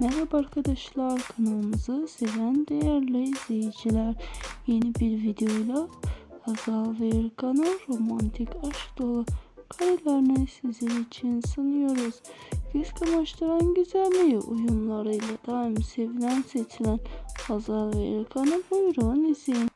Merhaba arkadaşlar kanalımızı seven değerli izleyiciler yeni bir videoyla Hazal ve Erkan'ın romantik aşk dolu karelerini sizin için sunuyoruz. Göz kamaştıran güzelliği uyumlarıyla daim sevilen seçilen Hazal ve Erkan'ı buyurun izleyin.